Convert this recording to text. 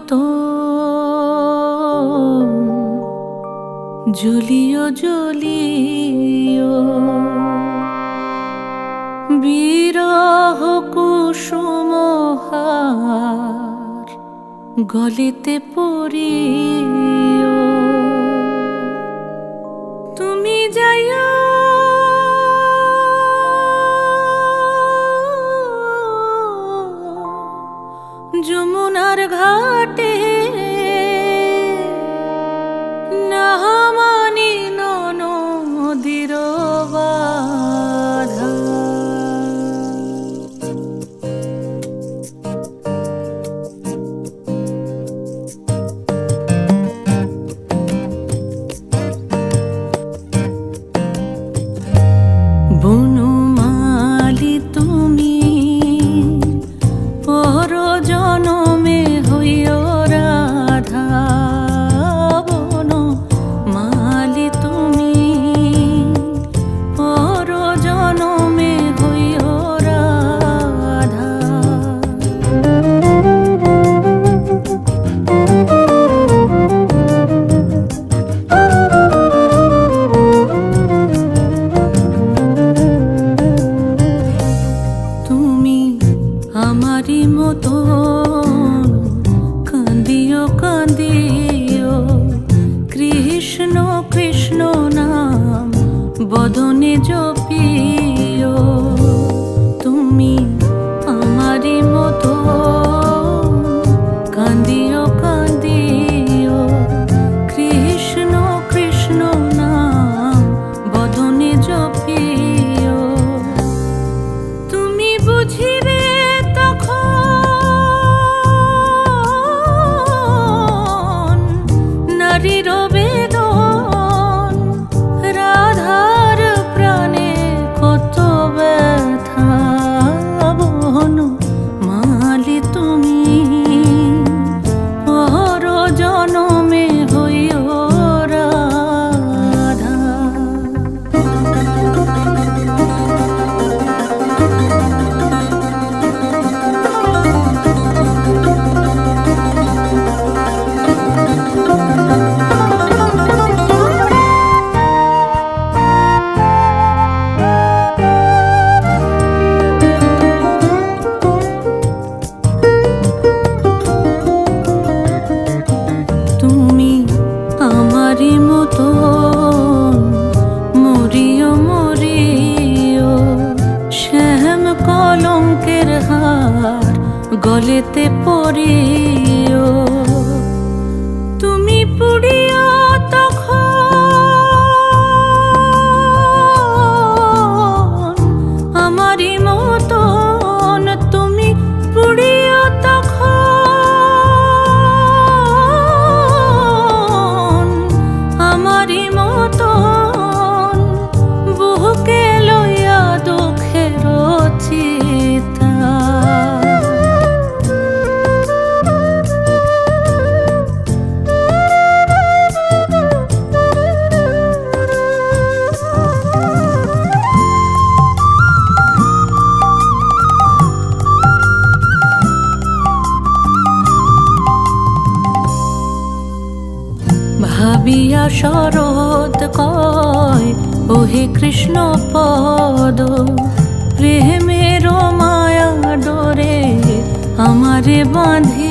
মতো। ঝুলিও ঝুলিও বিরহ কুসুম গলিতে পড়িও Allah. te puedo. মিয়া শরদ কয় ওহে কৃষ্ণ পদ প্রেমের মায়া ডোরে আমারে বাঁধে